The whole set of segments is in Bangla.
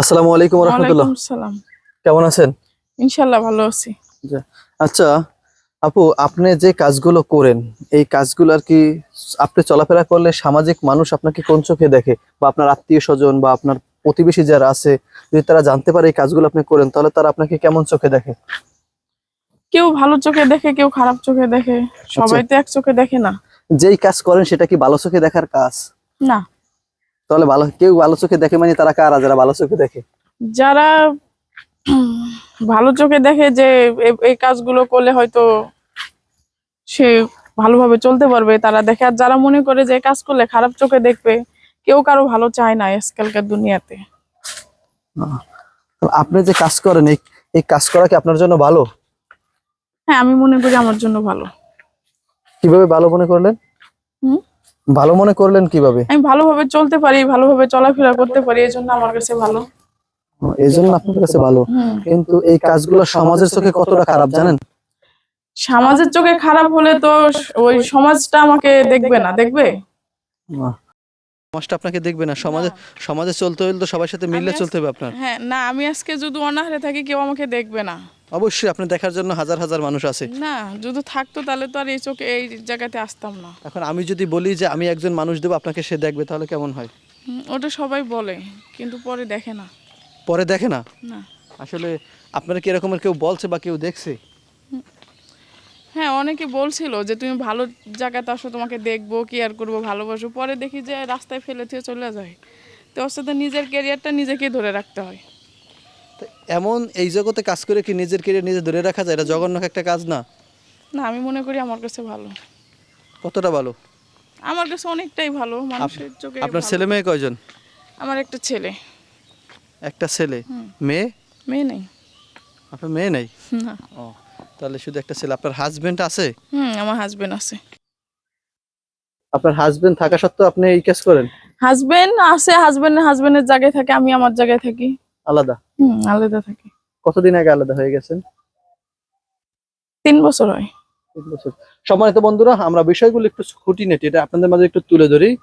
আসসালামু আলাইকুম রহমতুল্লাহ। সালাম। কেমন আছেন? ইনশাল্লাহ ভালো আছি। আচ্ছা আপু আপনি যে কাজগুলো করেন এই কাজগুলো আর কি আপনি চলাফেরা করলে সামাজিক মানুষ আপনাকে কোন চোখে দেখে? বা আপনার আত্মীয় স্বজন বা আপনার প্রতিবেশী যারা আছে যদি তারা জানতে পারে এই কাজগুলো আপনি করেন তাহলে তারা আপনাকে কেমন চোখে দেখে? কেউ ভালো চোখে দেখে কেউ খারাপ চোখে দেখে। সবাই তো এক চোখে দেখে না। যেই কাজ করেন সেটা কি ভালো চোখে দেখার কাজ? না। তাহলে ভালো কেউ ভালো চোখে দেখে মানে তারা কারা? যারা ভালো চোখে দেখে? যারা ভালো চোখে দেখে যে এই কাজগুলো করলে হয়তো সে ভালোভাবে চলতে পারবে তারা দেখে। আর যারা মনে করে যে কাজ করলে খারাপ চোখে দেখবে কেউ কারও ভালো চায় না আজকালকার দুনিয়াতে। তো আপনি যে কাজ করেন এই এই কাজ করা কি আপনার জন্য ভালো? হ্যাঁ আমি মনে করি আমার জন্য ভালো। কীভাবে ভালো মনে করলেন? হুম? ভালো মনে করলেন কীভাবে? আমি ভালোভাবে চলতে পারি ভালোভাবে চলাফেরা করতে পারি এই জন্য আমার কাছে ভালো। এই জন্য আপনার কাছে ভালো। কিন্তু এই কাজগুলো সমাজের চোখে কতটা খারাপ জানেন? সমাজের চোখে খারাপ হলে তো ওই সমাজটা আমাকে দেখবে না দেখবে? সমাজটা আপনাকে দেখবে না। সমাজে সমাজে চলতে হলে তো সবার সাথে মিলে চলতে হবে আপনার। হ্যাঁ না আমি আজকে যদি অনাহারে থাকি কেউ আমাকে দেখবে না। অবশ্যই আপনি দেখার জন্য হাজার হাজার মানুষ আছে। না যদি থাকতো তাহলে তো আর এই চোখে এই জায়গাতে আসতাম না। এখন আমি যদি বলি যে আমি একজন মানুষ দেবো আপনাকে সে দেখবে তাহলে কেমন হয়? ওটা সবাই বলে কিন্তু পরে দেখে না। পরে দেখে না? না। আসলে আপনারা কি এরকমের কেউ বলছে বা কেউ দেখছে? হ্যাঁ অনেকে বলছিল যে তুমি ভালো জায়গাতে আসো তোমাকে দেখব কেয়ার করব ভালোবাসো পরে দেখি যে রাস্তায় ফেলে থেকে চলে যায়। তো ওর সাথে নিজের ক্যারিয়ারটা নিজেকেই ধরে রাখতে হয়। তো এমন এই জগতে কাজ করে কি নিজের কেরিয়ার নিজে ধরে রাখা যায়? এটা জঘন্য একটা কাজ না? না আমি মনে করি আমার কাছে ভালো। কতটা ভালো? আমার কাছে অনেকটাই ভালো মানুষের চোখে আপনার ছেলে মেয়ে কয়জন? আমার একটা ছেলে। একটা ছেলে? মেয়ে? মেয়ে নেই। আপনার মেয়ে নেই? না। ও তাহলে শুধু একটা ছেলে। আপনার হাজবেন্ড আছে? হুম আমার হাজবেন্ড আছে। আপনার হাজবেন্ড থাকা সত্ত্বেও আপনি এই কাজ করেন? হাজবেন্ড আছে হাজবেন্ড হাজবেন্ডের জায়গায় থাকে আমি আমার জায়গায় থাকি। আলাদা? হুম আলাদা থাকি। কতদিন আগে আলাদা হয়ে গেছেন? তিন বছর হয়। তিন বছর। সম্মানিত বন্ধুরা আমরা বিষয়গুলো একটু খুঁটিনাটি এটা আপনাদের মাঝে একটু তুলে ধরি।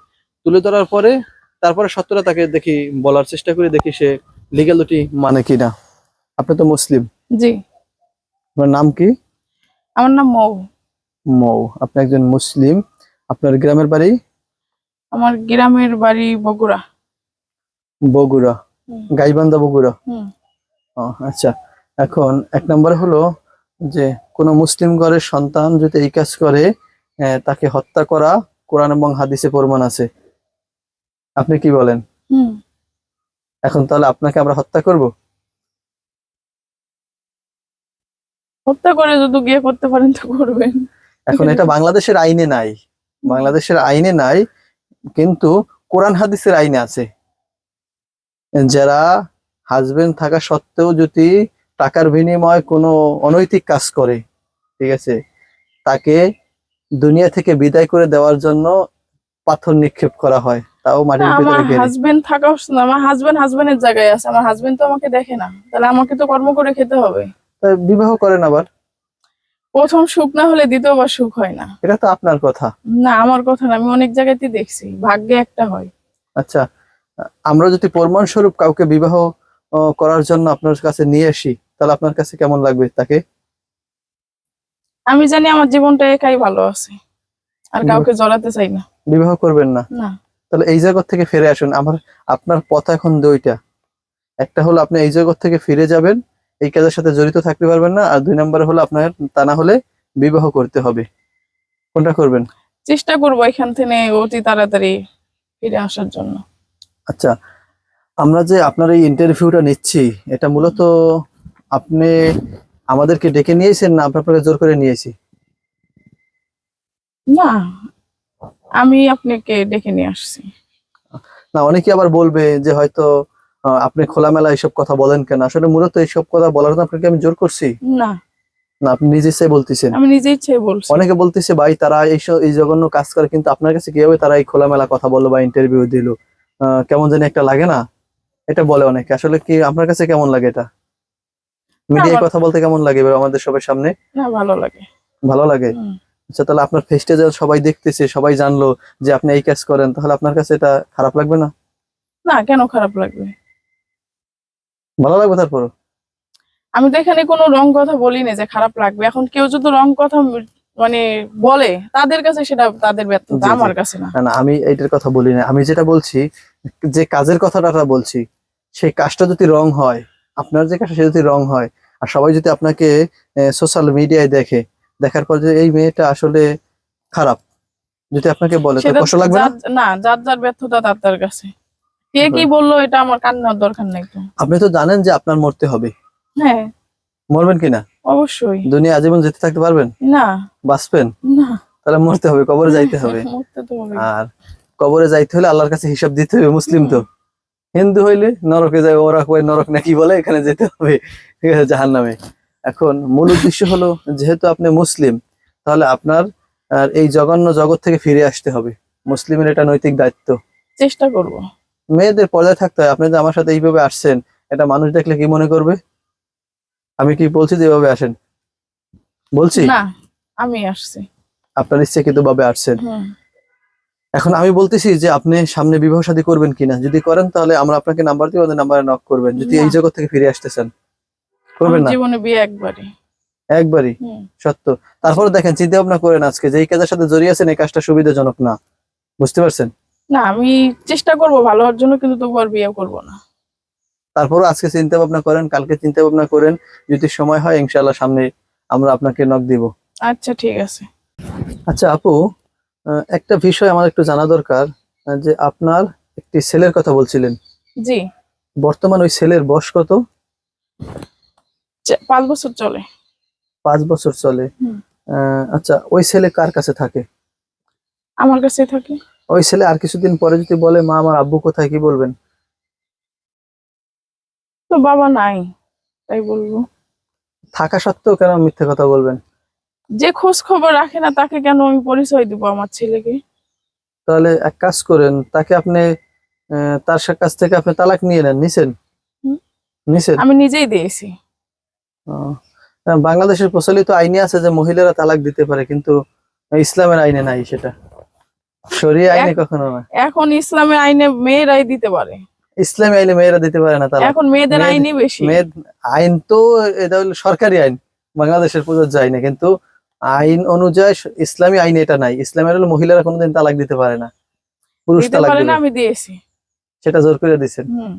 তুলে ধরার পরে তারপরে সত্যটা তাকে দেখি বলার চেষ্টা করি দেখি সে লিগ্যালিটি মানে কিনা। আপনি তো মুসলিম। জি। আপনার নাম কি? আমার নাম মৌ। মৌ। আপনি একজন মুসলিম। আপনার গ্রামের বাড়ি? আমার গ্রামের বাড়ি বগুড়া। বগুড়া। গাইবান্ধা বগুড়া? ও আচ্ছা। এখন এক নম্বর হলো যে কোনো মুসলিম ঘরের সন্তান যদি এই কাজ করে তাকে হত্যা করা কোরআন এবং হাদিসে প্রমাণ আছে। আপনি কি বলেন? এখন তাহলে আপনাকে আমরা হত্যা করব? হত্যা করে যদি গিয়ে করতে পারেন তো করবেন। এখন এটা বাংলাদেশের আইনে নাই। বাংলাদেশের আইনে নাই কিন্তু কোরআন হাদিসের আইনে আছে। যারা হাজবেন্ড থাকা সত্ত্বেও যদি টাকার বিনিময়ে কোনো অনৈতিক কাজ করে ঠিক আছে তাকে দুনিয়া থেকে বিদায় করে দেওয়ার জন্য পাথর নিক্ষেপ করা হয় তাও মাটির ভিতরে গেড়ে। হাজবেন্ড থাকা। আমার হাজবেন্ড হাজবেন্ডের জায়গায় আছে আমার হাজবেন্ড তো আমাকে দেখে না তাহলে আমাকে তো কর্ম করে খেতে হবে তা বিবাহ করেন আবার প্রথম সুখ না হলে দ্বিতীয়বার সুখ হয় না এটা তো আপনার কথা না আমার কথা না আমি অনেক জায়গাতেই দেখছি ভাগ্যে একটা হয় আচ্ছা আমরা যদি প্রমাণ স্বরূপ কাউকে বিবাহ করার জন্য আপনার কাছে নিয়ে আসি তাহলে আপনার কাছে কেমন লাগবে তাকে? আমি জানি আমার জীবনটা একাই ভালো আছে। আর কাউকে জড়াতে চাই না। বিবাহ করবেন না? না। তাহলে এই জগৎ থেকে ফিরে আসুন। আমার আপনার পথ এখন দুইটা। একটা হলো আপনি এই জগৎ থেকে ফিরে যাবেন এই কাজের সাথে জড়িত থাকতে পারবেন না আর দুই নম্বরে হলো আপনার তা না হলে বিবাহ করতে হবে। কোনটা করবেন? চেষ্টা করব এখান থেকে অতি তাড়াতাড়ি ফিরে আসার জন্য। আচ্ছা আমরা যে আপনার এই ইন্টারভিউটা নিচ্ছি এটা মূলত আপনি আমাদেরকে ডেকে নিয়েছেন না আপনাকে জোর করে নিয়েছি? না আমি আপনাকে ডেকে নিয়ে আসছি। না অনেকে আবার বলবে যে হয়তো আপনি খোলামেলা এইসব কথা বলেন কেন? আসলে মূলত এইসব কথা বলার জন্য আপনাকে আমি জোর করছি? না। না আপনি নিজে বলতেছেন। আমি নিজে ইচ্ছে বলছি। অনেকে বলতেছে ভাই তারা এইসব এই জঘন্য কাজ করে কিন্তু আপনার কাছে কীভাবে তারা এই খোলামেলা কথা বলল বা ইন্টারভিউ দিল? কেমন জানি একটা লাগে না? এটা বলে অনেকে। আসলে কি আপনার কাছে কেমন লাগে এটা? মিডিয়ায় কথা বলতে কেমন লাগে এবার আমাদের সবার সামনে? না ভালো লাগে। ভালো লাগে? আচ্ছা তাহলে আপনার ফেস্টে যখন সবাই দেখতেছে সবাই জানলো যে আপনি এই কাজ করেন তাহলে আপনার কাছে এটা খারাপ লাগবে না? না কেন খারাপ লাগবে? ভালো লাগবে তারপর আমি তো এখানে কোনো রং কথা বলি না যে খারাপ লাগবে। এখন কেউ যদি রং কথা মানে বলে তাদের কাছে সেটা তাদের ব্যর্থতা। আমার কাছে না। না আমি এইটার কথা বলি না। আমি যেটা বলছি যে কাজের কথাটা বলছি সেই কাজটা যদি রং হয় আপনার যে কাজটা যদি রং হয় আর সবাই যদি আপনাকে সোশ্যাল মিডিয়ায় দেখে দেখার পর যে এই মেয়েটা আসলে খারাপ যদি আপনাকে বলে তো কষ্ট লাগবে না? যার- না যার যার ব্যর্থতা তার তার কাছে। কে কি বলল এটা আমার কান্নার দরকার নেই আপনি তো জানেন যে আপনার মরতে হবে। হ্যাঁ। মরবেন কিনা? অবশ্যই। দুনিয়া আজীবন যেতে থাকতে পারবেন? না। বাঁচবেন? না। তাহলে মরতে হবে কবরে যাইতে হবে। আর কবরে যাইতে হলে আল্লাহর কাছে হিসাব দিতে হবে মুসলিম তো। হিন্দু হইলে নরকে যায় ওরা কয় নরক নাকি বলে এখানে যেতে হবে। ঠিক আছে জাহান নামে এখন মূল উদ্দেশ্য হলো যেহেতু আপনি মুসলিম তাহলে আপনার আর এই জঘন্য জগৎ থেকে ফিরে আসতে হবে। মুসলিমের এটা নৈতিক দায়িত্ব। চেষ্টা করব। মেয়েদের পর্দায় থাকতে হয়। আপনি যে আমার সাথে এইভাবে আসছেন এটা মানুষ দেখলে কি মনে করবে? আমি কি বলছি যে এভাবে আসেন? বলছি? না আমি আসছি। আপনার ইচ্ছাকৃত ভাবে আসছেন। এখন আমি বলতেছি যে আপনি সামনে বিবাহ শাদী করবেন কিনা। যদি করেন তাহলে আমরা আপনাকে নাম্বার দিব আমাদের নাম্বারে নক করবেন। যদি এই জগৎ থেকে ফিরে আসতে চান করবেন না? জীবনে বিয়ে একবারই। একবারই? সত্য। তারপরে দেখেন চিন্তা ভাবনা করেন আজকে যে এই কাজের সাথে জড়িয়ে আছেন এই কাজটা সুবিধাজনক না। বুঝতে পারছেন? না আমি চেষ্টা করব ভালো হওয়ার জন্য কিন্তু তবু আর বিয়ে করব না। তারপরে আজকে চিন্তা ভাবনা করেন কালকে চিন্তা ভাবনা করেন যদি সময় হয় ইনশাআল্লাহ সামনে আমরা আপনাকে নক দিব। আচ্ছা ঠিক আছে। আচ্ছা আপু একটা বিষয় আমার একটু জানা দরকার যে আপনার একটি ছেলের কথা বলছিলেন। জি। বর্তমান ওই ছেলের বয়স কত? পাঁচ বছর চলে। পাঁচ বছর চলে। আচ্ছা ওই ছেলে কার কাছে থাকে? আমার কাছে থাকে। ওই ছেলে আর কিছুদিন পরে যদি বলে মা আমার আব্বু কোথায়? কি বলবেন? তো বাবা নাই তাই বলব। থাকা সত্ত্বেও কেন মিথ্যে কথা বলবেন? যে খোঁজ খবর রাখে না তাকে কেন আমি পরিচয় দিব আমার ছেলেকে? তাহলে এক কাজ করেন তাকে আপনি আহ, তার সা- কাছ থেকে আপনি তালাক নিয়ে নেন নিছেন? হুম। নিছেন? আমি নিজেই দিয়েছি। ও, আহ, বাংলাদেশের প্রচলিত আইনে আছে যে মহিলারা তালাক দিতে পারে কিন্তু ইসলামের আইনে নাই সেটা। শরীয় আইনে এক- কখনো না। এখন ইসলামের আইনে মেয়েরাই দিতে পারে। ইসলামী আইনে মেয়েরা দিতে পারে না তালাক। এখন মেয়েদের আইনই বেশি। মেয়ের আইন তো এটা হলো সরকারি আইন বাংলাদেশের প্রযোজ্য আইনে কিন্তু আইন অনুযায়ী ইসলামী আইনে এটা নাই। ইসলামের হলো মহিলারা কোনোদিন তালাক দিতে পারে না। পুরুষ দিতে তালাক পারে না আমি দিয়েছি। সেটা জোর করে দিচ্ছেন হুম।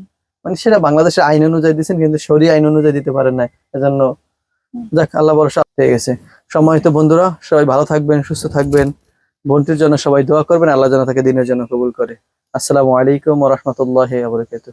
মানে সেটা বাংলাদেশের আইন অনুযায়ী দিচ্ছেন কিন্তু সরি আইন অনুযায়ী দিতে পারেন না এজন্য। যাক আল্লাহ ভরসা হয়ে গেছে। সময় তো বন্ধুরা সবাই ভালো থাকবেন সুস্থ থাকবেন। বোনটির জন্য সবাই দোয়া করবেন, আল্লাহ যেন তাকে দিনের জন্য কবুল করে। আসসালামু আলাইকুম রহমতুল্লাহ আবরকাত